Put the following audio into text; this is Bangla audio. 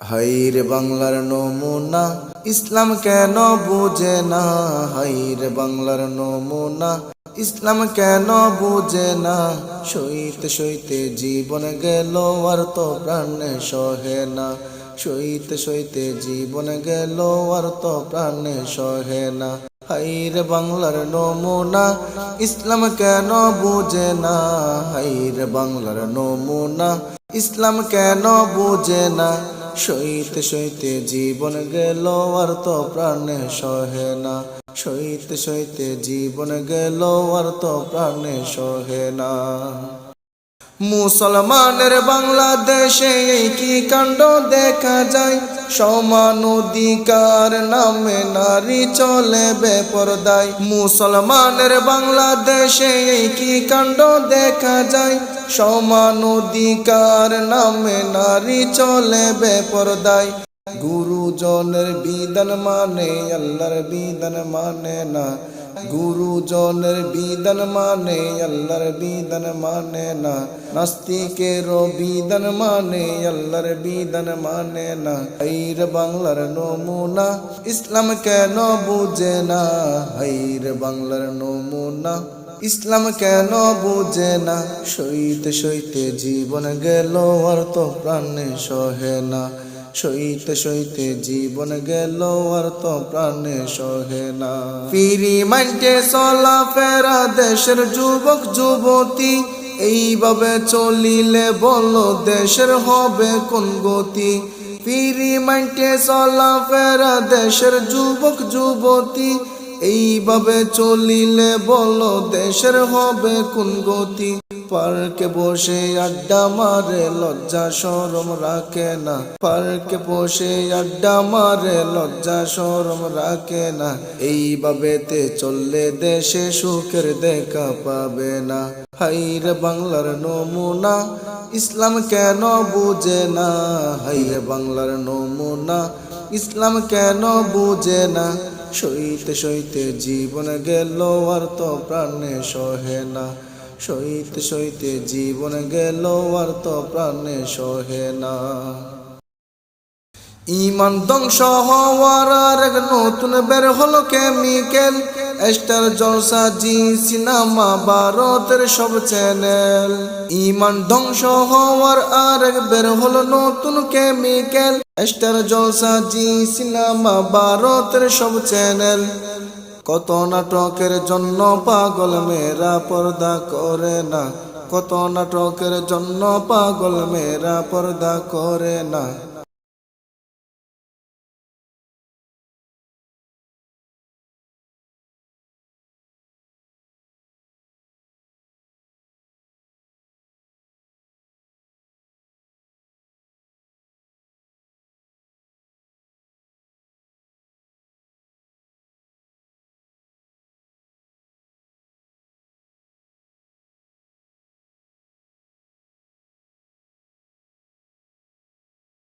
হাইর বাংলার নমুনা, ইসলাম কেন বুঝে না? হাইর বাংলার নমুনা, ইসলাম কেন বুঝে না? সইতে সইতে জীবন গেল আর তো প্রাণে সহে না। সইতে সইতে জীবন গেল আর তো প্রাণে সহে না। হাইর বাংলার নমুনা, ইসলাম কেন বুঝে না? হাইর বাংলার নমুনা ইসলাম কেন বুঝে না? সইতে সইতে জীবন গেল আর তো প্রাণে সহে না। সইতে সইতে জীবন গেল আর তো প্রাণে সহে না। মুসলমানের বাংলাদেশে এই কি কাণ্ড দেখা যায়? সমান অধিকার নামে নারী চলে বেপরদায়। মুসলমানের বাংলাদেশে কি কাণ্ড দেখা যায়? সমান অধিকার নামে নারী চলে বেপরদায়। গুরুজনের বিধান মানে আল্লাহর বিধান মানে না। গুরুজনের বিধান মানে আল্লাহর বিধান মানে না। নাস্তিকের বিধান মানে আল্লাহর বিধান মানে না। হাইর বাংলার নমুনা, ইসলাম কেন বুঝে না? হাইর বাংলার নমুনা ইসলাম কেন বুঝে না? সইতে সইতে জীবন গেল আর তো প্রাণে সহে না। সইতে সইতে জীবন গেল আর তো প্রাণে সহে না। ফিরি মাইন্টে চলা ফেরা দেশের যুবক, যুবতী, এইভাবে চলিলে বলো দেশের হবে কোন গতি? ফিরি মাইন্টে চলা ফেরা দেশের যুবক, যুবতী এইভাবে চলিলে বলো, দেশের হবে কোন গতি? পার্কে বসে আড্ডা মারে, লজ্জা সরম রাখে না। পার্কে বসে আড্ডা মারে, লজ্জা সরম রাখে না। এইভাবে তে চললে দেশে সুখের দেখা পাবে না। হাইরে বাংলার নমুনা, ইসলাম কেন বুঝে না? হাইরে বাংলার নমুনা, ইসলাম কেন বুঝে না? সইতে সইতে জীবন গেল আর তো প্রাণে সহে না। সইতে সইতে জীবন গেল আর তো প্রাণে সহে না। ইমান ধ্বংস হওয়ার আর এক নতুন বের হলো chemical. Star Jalsha Zee Cinema ভারতের সব চ্যানেল। ইমান ধ্বংস হওয়ার আর বের হলো নতুন chemical. Star Jalsha Zee Cinema ভারতের সব চ্যানেল। কত নাটকের জন্য পাগল মেয়েরা পর্দা করে না। কত নাটকের জন্য পাগল মেয়েরা পর্দা করে না।